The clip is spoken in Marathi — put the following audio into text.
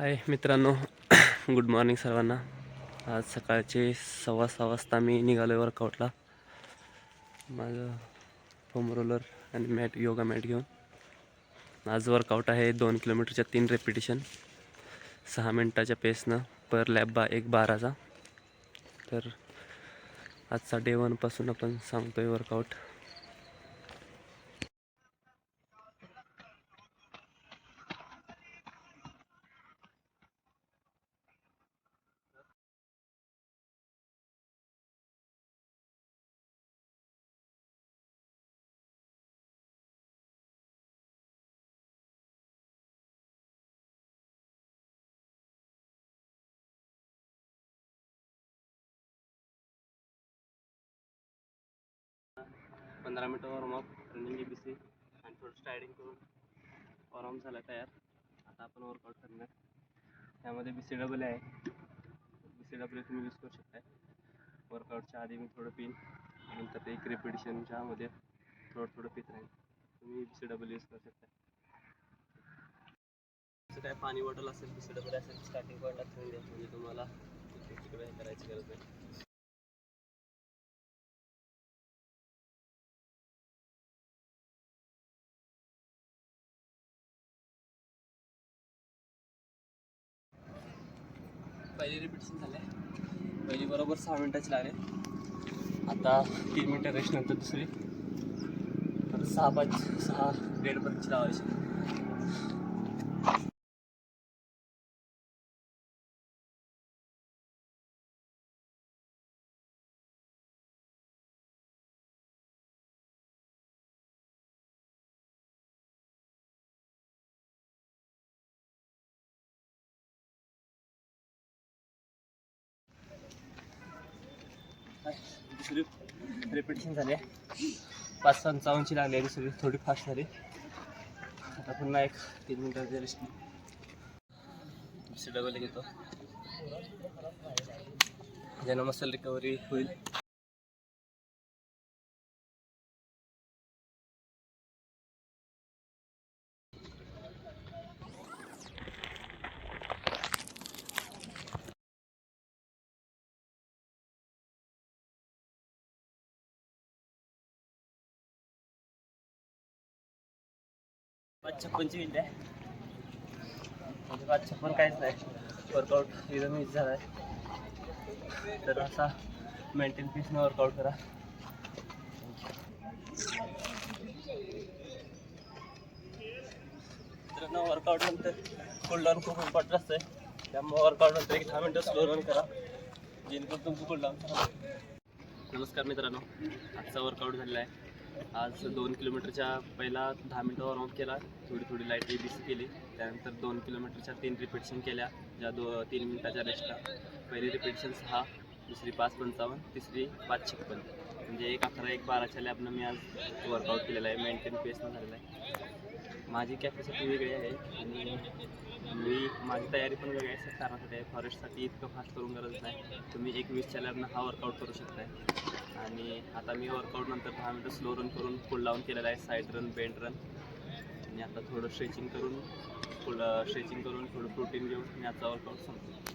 हाय मित्रांनो गुड मॉर्निंग सर्वांना. आज सकाळचे सव्वा सहा वाजता मी निघालो आहे वर्कआउटला माझं होम रोलर आणि मॅट योगा मॅट घेऊन. आज वर्कआउट आहे दोन किलोमीटरच्या तीन रेपिटेशन सहा मिनटाच्या पेसनं पर लॅब बा एक बाराचा. तर आजचा डे वनपासून आपण सांगतो आहे वर्कआउट पंधरा मिनटं warmup running A B C आणि थोडं स्टायडिंग करून वॉर्मअप झाला तयार. आता आपण वर्कआउट करणार. त्यामध्ये बी सी डबल आहे. बी सी डबल तुम्ही यूज करू शकताय. वर्कआउटच्या आधी मी थोडं पिन नंतर एक रिपिटेशनच्या मध्ये थोडं थोडं पित राहील. तुम्ही बी सी डबल यूज करू शकताय. काय पाणी बॉटल असेल बी सी डबल असेल स्टार्टिंग पॉईंटला ठेवून द्या. म्हणजे तुम्हाला तिकडे तिकडे हे करायची गरज नाही. पहिली रिपीटेशन आहे पहिली बरोबर सहा मिनटाची लागले. आता तीन मिनटं रेस्ट नंतर दुसरी. तर सहा पाच सहा दीडपर्यंतची लावायची. दुसरी रिपिटेशन झाली आहे. पाच पंचावन्नची लागली आहे दुसरी थोडी फास्ट झाली. आता पुन्हा एक तीन मिनटाची रेस्ट दुसरी डबल घेतो. ज्यानं मसल रिकव्हरी होईल पाच छप्पनची मिनिट आहे. म्हणजे पाच छप्पन काहीच नाही. वर्कआउट एकदम मिस झाला आहे तर असा मेंटेन पीसनं वर्कआउट करा. मित्रांनो वर्कआउट नंतर कूलडाऊन खूप इम्पॉर्टंट असतं त्यामुळे वर्कआउट नंतर एक दहा मिनटं स्लो रन करा. जेणेकरून तुमचं कूलडाऊन नमस्कार मित्रांनो आजचा वर्कआउट झालेला आहे. आज दोन किलोमीटरच्या पहिला दहा मिनटं वॉर्मअप केला. थोडी थोडी लाइट ए बी सी केली. त्यानंतर दोन किलोमीटरच्या तीन रिपिटेशन केल्या ज्या दो तीन मिनटाच्या रेस्टला पहिली रिपिटेशन सहा दुसरी पाच पंचावन्न तिसरी पाच छप्पन. म्हणजे एक अकरा एक बाराच्या लॅबनं मी आज वर्कआउट केलेला आहे मेंटेन पेसनं झालेला आहे. माझी कॅपॅसिटी वेगळी आहे आणि मी माझी तयारी पण वेगळी आहे. कारणासाठी आहे फॉरेस्टसाठी इतकं फास्ट करून गरज नाही. तुम्ही एक वीसच्या लॅबनं हा वर्कआउट करू शकताय. आणि आता मी वर्कआउट नंतर दहा मिनटं स्लो रन करून पुल डाऊन केलेला आहे साईड रन बेंड रन आणि आता थोडं स्ट्रेचिंग करून फुल स्ट्रेचिंग करून थोडं प्रोटीन घेऊन मी आजचा वर्कआउट संपतो